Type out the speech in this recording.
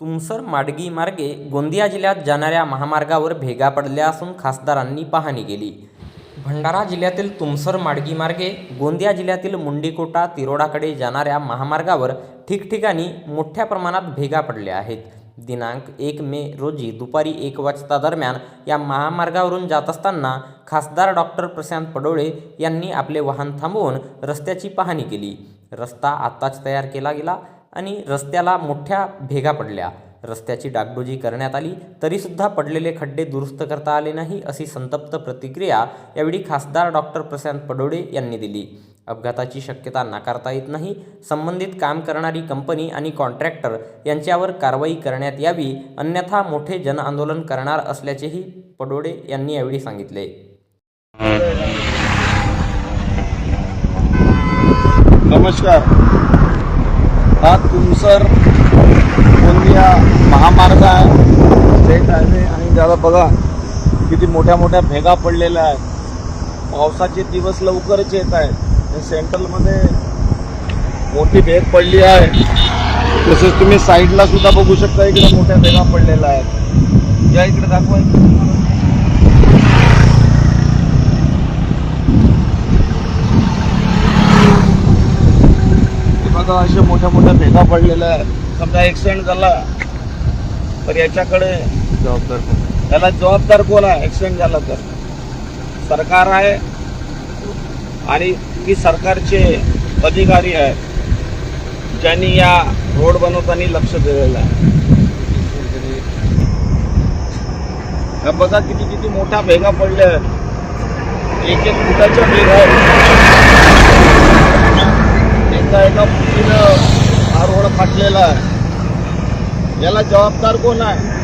तुमसर माडगी मार्गे गोंदिया जिल्ह्यात जाणाऱ्या महामार्गावर भेगा पडल्या असून खासदारांनी पाहणी केली. भंडारा जिल्ह्यातील तुमसर माडगी मार्गे गोंदिया जिल्ह्यातील मुंडीकोटा तिरोडाकडे जाणाऱ्या महामार्गावर ठिकठिकाणी मोठ्या प्रमाणात भेगा पडल्या आहेत. दिनांक एक मे रोजी दुपारी एक वाजता दरम्यान या महामार्गावरून जात असताना खासदार डॉक्टर प्रशांत पडोळे यांनी आपले वाहन थांबवून रस्त्याची पाहणी केली. रस्ता आत्ताच तयार केला गेला. आणि रस्त्याला मोठ्या भेगा पडल्या. रस्त्याची डागडुजी करण्यात आली तरीसुद्धा पडलेले खड्डे दुरुस्त करता आले नाही अशी संतप्त प्रतिक्रिया यावेळी खासदार डॉक्टर प्रशांत पडोडे यांनी दिली. अपघाताची शक्यता नाकारता येत नाही. संबंधित काम करणारी कंपनी आणि कॉन्ट्रॅक्टर यांच्यावर कारवाई करण्यात यावी अन्यथा मोठे जनआंदोलन करणार असल्याचेही पडोडे यांनी यावेळी सांगितले. नमस्कार. हा तुमसर गोंदिया महामार्ग आहे. स्टेट हायवे आणि त्याला बघा किती मोठ्या मोठ्या भेगा पडलेल्या आहेत. पावसाचे दिवस लवकरच येत आहेत. हे सेंट्रलमध्ये मोठी भेग पडली आहे. तसेच तुम्ही साईडला सुद्धा बघू शकता इकडे मोठ्या भेगा पडलेल्या आहेत. या इकडे दाखवा. असे बघा मोठ्या मोठ्या भेगा पडलेल्या आहेत समजा ऍक्सिडेंट झाला तर याच्याकडे जबाबदार कोण? त्याला जबाबदार कोण आहे? ऍक्सिडेंट झाला तर. सरकार आहे आणि ती सरकारचे अधिकारी आहेत ज्यांनी या रोड बनवताना लक्ष दिलेलं आहे. बघा किती किती मोठ्या भेगा पडल्या आहेत. एक एक फुटाच्या भेगा आहेत एका एका फुटीनं हा रोड फाटलेला आहे. याला जबाबदार कोण आहे?